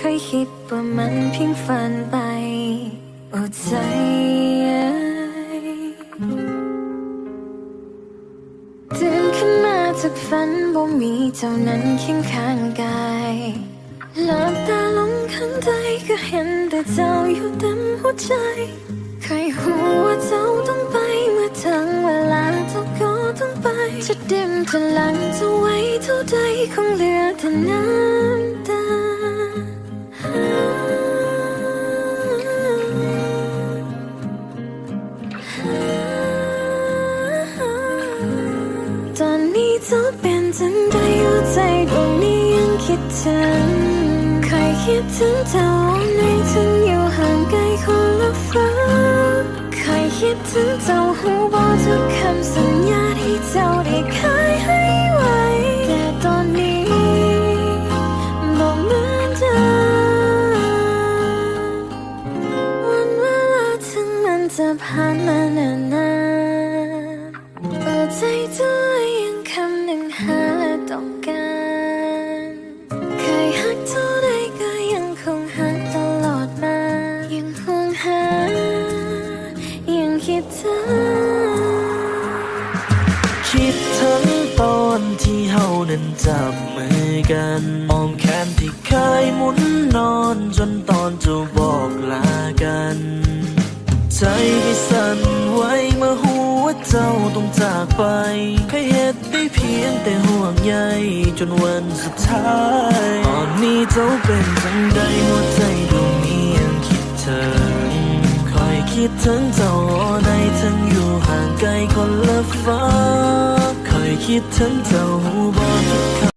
เคยคิดว่ามันเพียงฝันไปอ้ใจ ตื่นขึ้นมาจากฝันบ่มีเจ้านั้นเคียงข้างกายหลับตาลงข้างใจก็เห็นแต่เจ้าอยู่เต็มหัวใจ ใครหัวาเจ้าต้องไปเมื่อถึงเวลาเจ้าก็ต้องไป จะเดิมจะหลังจะไว้เท่าใดคงเหลือแต่น้ำ จ้าเป็นจังใดหัวใจดวงนี้ยังคิดถึงเคยคิดถึงเจ้าในถึงอยู่ห่างไกลคนละฟ้าเคยคิดถึงเจ้าหูบอกทุกคำสัญญาที่เจ้าได้เคยให้ไว้ แต่ตอนนี้บอกเหมือนเดิมวันเวลาถึงมันจะผ่านมานานนานเปิดใจตัว ยังคิดถึงตอนที่เฮานั้นจับมือกันอ้อมแขนที่เคยหมุนนอนจนตอนจะบอกลากัน ใจที่สั่นไหวเมื่อหัวาเจ้าต้องจากไปเคยเหตุได้เพียงแต่ห่วงใยจนวันสุดท้ายตอนนี้เจ้าเป็นจังใดหัว คิดถึงเจ้าในถึงอยู่ห่างไกลคนละฟ้าคอยคิดถึงเจ้าหูบอก